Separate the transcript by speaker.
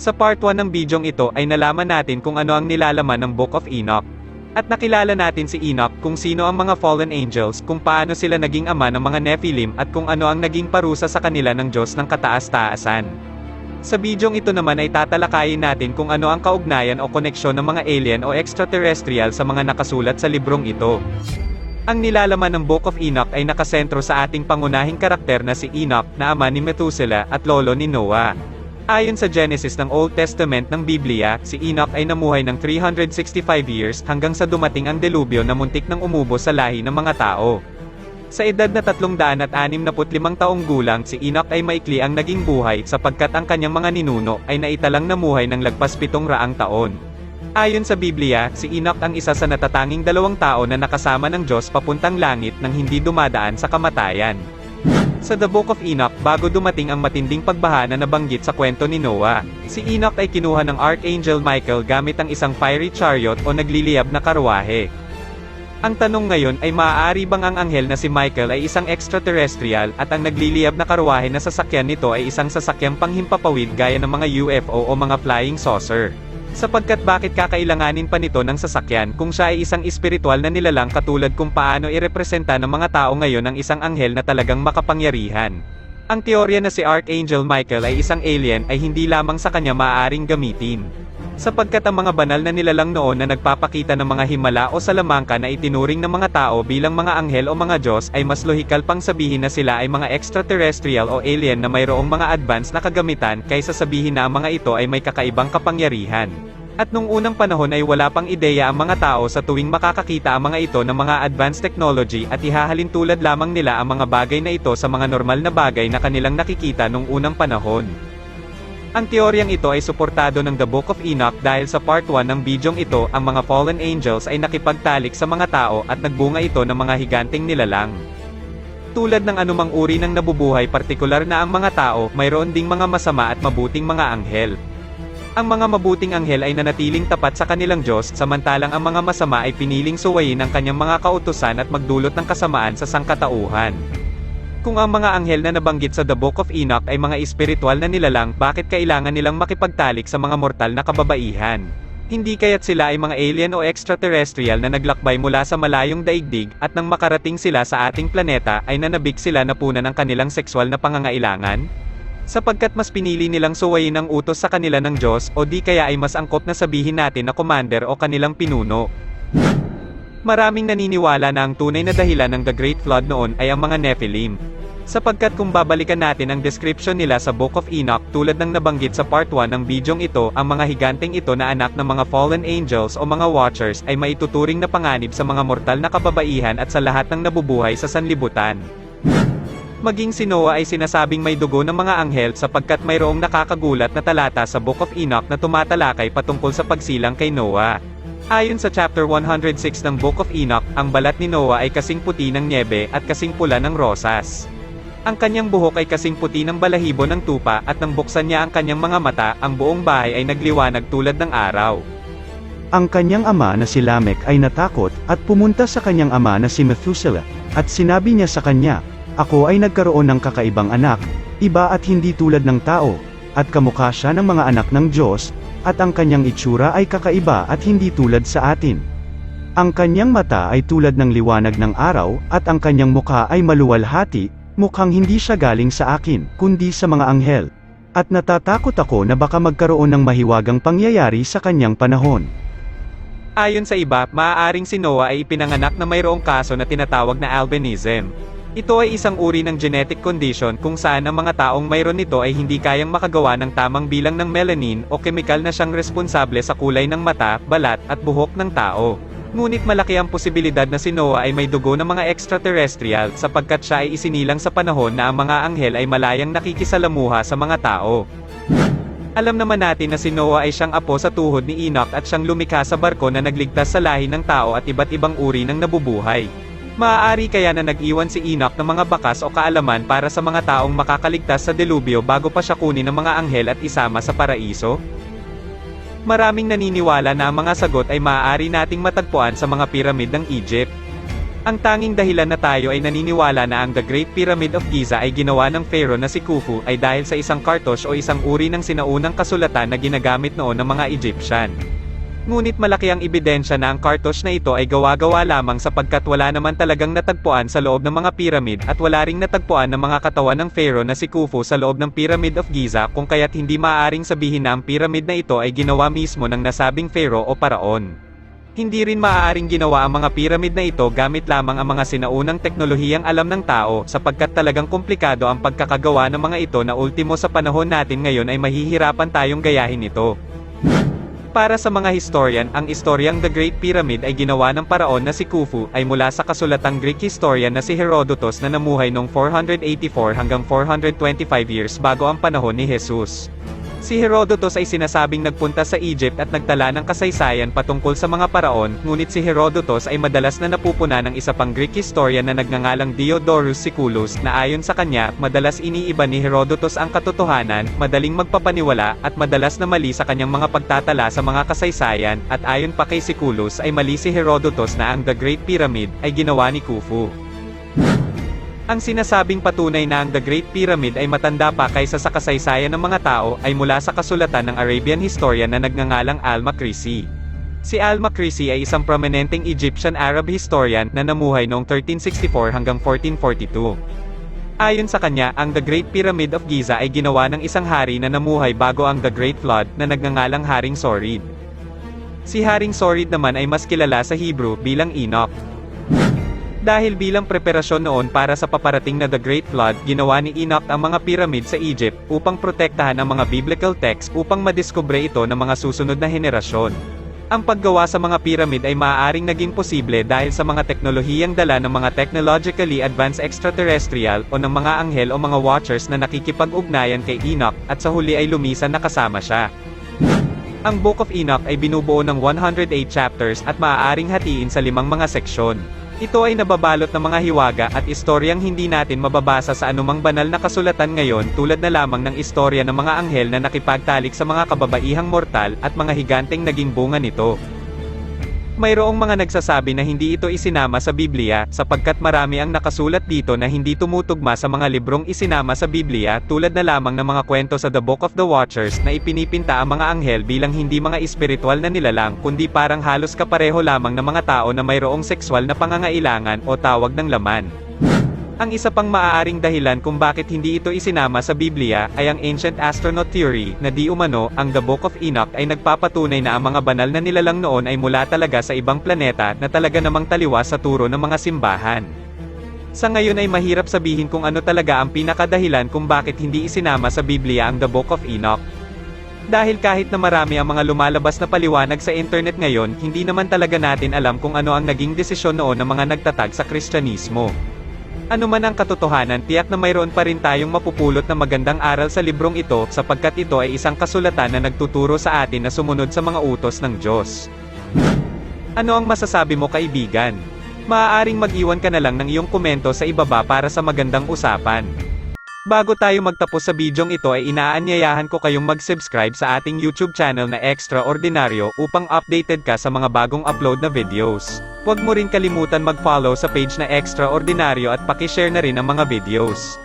Speaker 1: Sa part 1 ng bidyong ito ay nalaman natin kung ano ang nilalaman ng Book of Enoch. At nakilala natin si Enoch kung sino ang mga fallen angels, kung paano sila naging ama ng mga Nephilim at kung ano ang naging parusa sa kanila ng Diyos ng kataas-taasan. Sa bidyong ito naman ay tatalakayin natin kung ano ang kaugnayan o koneksyon ng mga alien o extraterrestrial sa mga nakasulat sa librong ito. Ang nilalaman ng Book of Enoch ay nakasentro sa ating pangunahing karakter na si Enoch na ama ni Methuselah at lolo ni Noah. Ayon sa Genesis ng Old Testament ng Biblia, si Enoch ay namuhay ng 365 years hanggang sa dumating ang delubyo na muntik nang umubo sa lahi ng mga tao. Sa edad na 365 taong gulang si Enoch ay maikli ang naging buhay sapagkat ang kanyang mga ninuno ay naitalang namuhay ng lagpas pitong raang taon. Ayon sa Biblia, si Enoch ang isa sa natatanging dalawang tao na nakasama ng Diyos papuntang langit nang hindi dumadaan sa kamatayan. Sa The Book of Enoch, bago dumating ang matinding pagbaha na nabanggit sa kwento ni Noah, si Enoch ay kinuha ng Archangel Michael gamit ang isang fiery chariot o nagliliyab na karwahe. Ang tanong ngayon ay maaari bang ang anghel na si Michael ay isang extraterrestrial at ang nagliliyab na karwahe na sasakyan nito ay isang sasakyang panghimpapawid gaya ng mga UFO o mga flying saucer? Sapagkat bakit kakailanganin pa nito ng sasakyan kung siya ay isang espiritual na nilalang katulad kung paano irepresenta ng mga tao ngayon ang isang anghel na talagang makapangyarihan. Ang teorya na si Archangel Michael ay isang alien ay hindi lamang sa kanya maaaring gamitin. Sapagkat ang mga banal na nilalang noon na nagpapakita ng mga himala o salamangka na itinuring ng mga tao bilang mga anghel o mga Diyos ay mas lohikal pang sabihin na sila ay mga extraterrestrial o alien na mayroong mga advanced na kagamitan kaysa sabihin na ang mga ito ay may kakaibang kapangyarihan. At nung unang panahon ay wala pang ideya ang mga tao sa tuwing makakakita ang mga ito ng mga advanced technology at ihahalin tulad lamang nila ang mga bagay na ito sa mga normal na bagay na kanilang nakikita nung unang panahon. Ang teoryang ito ay suportado ng The Book of Enoch dahil sa part 1 ng bidyong ito ang mga fallen angels ay nakipagtalik sa mga tao at nagbunga ito ng mga higanting nilalang. Tulad ng anumang uri ng nabubuhay partikular na ang mga tao, mayroon ding mga masama at mabuting mga anghel. Ang mga mabuting anghel ay nanatiling tapat sa kanilang Diyos, samantalang ang mga masama ay piniling suwayin ang kanyang mga kautusan at magdulot ng kasamaan sa sangkatauhan. Kung ang mga anghel na nabanggit sa The Book of Enoch ay mga espiritual na nilalang, bakit kailangan nilang makipagtalik sa mga mortal na kababaihan? Hindi kaya't sila ay mga alien o extraterrestrial na naglakbay mula sa malayong daigdig, at nang makarating sila sa ating planeta, ay nanabik sila na puna ng kanilang sexual na pangangailangan? Sapagkat mas pinili nilang suwayin ang utos sa kanila ng Diyos, o di kaya ay mas angkop na sabihin natin na commander o kanilang pinuno. Maraming naniniwala na ang tunay na dahilan ng The Great Flood noon ay ang mga Nephilim. Sapagkat kung babalikan natin ang description nila sa Book of Enoch tulad ng nabanggit sa part 1 ng bidyong ito, ang mga higanteng ito na anak ng mga fallen angels o mga watchers ay maituturing na panganib sa mga mortal na kababaihan at sa lahat ng nabubuhay sa sanlibutan. Maging si Noah ay sinasabing may dugo ng mga anghel sapagkat mayroong nakakagulat na talata sa Book of Enoch na tumatalakay patungkol sa pagsilang kay Noah. Ayon sa chapter 106 ng Book of Enoch, ang balat ni Noah ay kasing puti ng niebe at kasing pula ng rosas. Ang kanyang buhok ay kasing puti ng balahibo ng tupa at nang buksan niya ang kanyang mga mata, ang buong bahay ay nagliwanag tulad ng araw.
Speaker 2: Ang kanyang ama na si Lamech ay natakot, at pumunta sa kanyang ama na si Methuselah, at sinabi niya sa kanya, Ako ay nagkaroon ng kakaibang anak, iba at hindi tulad ng tao, at kamukha siya ng mga anak ng Diyos, at ang kanyang itsura ay kakaiba at hindi tulad sa atin. Ang kanyang mata ay tulad ng liwanag ng araw, at ang kanyang mukha ay maluwalhati, mukhang hindi siya galing sa akin, kundi sa mga anghel. At natatakot ako na baka magkaroon ng mahiwagang pangyayari sa kanyang panahon.
Speaker 1: Ayon sa iba, maaaring si Noah ay ipinanganak na mayroong kaso na tinatawag na albinism. Ito ay isang uri ng genetic condition kung saan ang mga taong mayroon nito ay hindi kayang makagawa ng tamang bilang ng melanin o kemikal na siyang responsable sa kulay ng mata, balat, at buhok ng tao. Ngunit malaki ang posibilidad na si Noah ay may dugo ng mga extraterrestrial sapagkat siya ay isinilang sa panahon na ang mga anghel ay malayang nakikisalamuha sa mga tao. Alam naman natin na si Noah ay siyang apo sa tuhod ni Enoch at siyang lumikha sa barko na nagligtas sa lahi ng tao at iba't ibang uri ng nabubuhay. Maaari kaya na nag-iwan si Enoch ng mga bakas o kaalaman para sa mga taong makakaligtas sa delubyo bago pa siya kunin ng mga anghel at isama sa paraiso? Maraming naniniwala na ang mga sagot ay maaari nating matagpuan sa mga piramid ng Egypt. Ang tanging dahilan na tayo ay naniniwala na ang The Great Pyramid of Giza ay ginawa ng pharaoh na si Khufu ay dahil sa isang kartosh o isang uri ng sinaunang kasulatan na ginagamit noon ng mga Egyptian. Ngunit malaki ang ebidensya na ang kartosh na ito ay gawa-gawa lamang sapagkat wala naman talagang natagpuan sa loob ng mga piramid at wala ring natagpuan ng mga katawan ng pharaoh na si Khufu sa loob ng Pyramid of Giza kung kaya't hindi maaaring sabihin na ang pyramid na ito ay ginawa mismo ng nasabing pharaoh o paraon. Hindi rin maaaring ginawa ang mga piramid na ito gamit lamang ang mga sinaunang teknolohiyang alam ng tao, sapagkat talagang komplikado ang pagkakagawa ng mga ito na ultimo sa panahon natin ngayon ay mahihirapan tayong gayahin ito. Para sa mga historian, ang istoryang The Great Pyramid ay ginawa ng paraon na si Khufu ay mula sa kasulatang Greek historian na si Herodotus na namuhay noong 484 hanggang 425 years bago ang panahon ni Jesus. Si Herodotus ay sinasabing nagpunta sa Egypt at nagtala ng kasaysayan patungkol sa mga paraon, ngunit si Herodotus ay madalas na napupuna ng isa pang Greek historian na nagngangalang Diodorus Siculus na ayon sa kanya, madalas iniiba ni Herodotus ang katotohanan, madaling magpapaniwala, at madalas na mali sa kanyang mga pagtatala sa mga kasaysayan, at ayon pa kay Siculus ay mali si Herodotus na ang The Great Pyramid ay ginawa ni Khufu. Ang sinasabing patunay na ang The Great Pyramid ay matanda pa kaysa sa kasaysayan ng mga tao ay mula sa kasulatan ng Arabian historian na nagngangalang Al-Makrisi. Si Al-Makrisi ay isang prominenteng Egyptian Arab historian na namuhay noong 1364 hanggang 1442. Ayon sa kanya, ang The Great Pyramid of Giza ay ginawa ng isang hari na namuhay bago ang The Great Flood na nagngangalang Haring Sorid. Si Haring Sorid naman ay mas kilala sa Hebrew bilang Enoch. Dahil bilang preparasyon noon para sa paparating na The Great Flood, ginawa ni Enoch ang mga pyramid sa Egypt, upang protektahan ang mga biblical texts upang madiskubre ito ng mga susunod na henerasyon. Ang paggawa sa mga pyramid ay maaaring naging posible dahil sa mga teknolohiyang dala ng mga technologically advanced extraterrestrial o ng mga anghel o mga watchers na nakikipag-ugnayan kay Enoch, at sa huli ay lumisan na kasama siya. Ang Book of Enoch ay binubuo ng 108 chapters at maaaring hatiin sa limang mga seksyon. Ito ay nababalot ng mga hiwaga at istoryang hindi natin mababasa sa anumang banal na kasulatan ngayon tulad na lamang ng istorya ng mga anghel na nakipagtalik sa mga kababaihang mortal at mga higanteng naging bunga nito. Mayroong mga nagsasabi na hindi ito isinama sa Biblia, sapagkat marami ang nakasulat dito na hindi tumutugma sa mga librong isinama sa Biblia tulad na lamang ng mga kwento sa The Book of the Watchers na ipinipinta ang mga anghel bilang hindi mga espiritual na nilalang kundi parang halos kapareho lamang ng mga tao na mayroong sexual na pangangailangan o tawag ng laman. Ang isa pang maaaring dahilan kung bakit hindi ito isinama sa Biblia ay ang ancient astronaut theory na di umano ang The Book of Enoch ay nagpapatunay na ang mga banal na nilalang noon ay mula talaga sa ibang planeta na talaga namang taliwas sa turo ng mga simbahan. Sa ngayon ay mahirap sabihin kung ano talaga ang pinakadahilan kung bakit hindi isinama sa Biblia ang The Book of Enoch. Dahil kahit na marami ang mga lumalabas na paliwanag sa internet ngayon, hindi naman talaga natin alam kung ano ang naging desisyon noon ng mga nagtatag sa Kristyanismo. Ano man ang katotohanan, tiyak na mayroon pa rin tayong mapupulot na magandang aral sa librong ito, sapagkat ito ay isang kasulatan na nagtuturo sa atin na sumunod sa mga utos ng Diyos. Ano ang masasabi mo kaibigan? Maaaring mag-iwan ka na lang ng iyong komento sa ibaba para sa magandang usapan. Bago tayo magtapos sa bidyong ito ay inaanyayahan ko kayong mag-subscribe sa ating YouTube channel na Extraordinaryo upang updated ka sa mga bagong upload na videos. Huwag mo rin kalimutan mag-follow sa page na Extraordinaryo at pakishare na rin ang mga videos.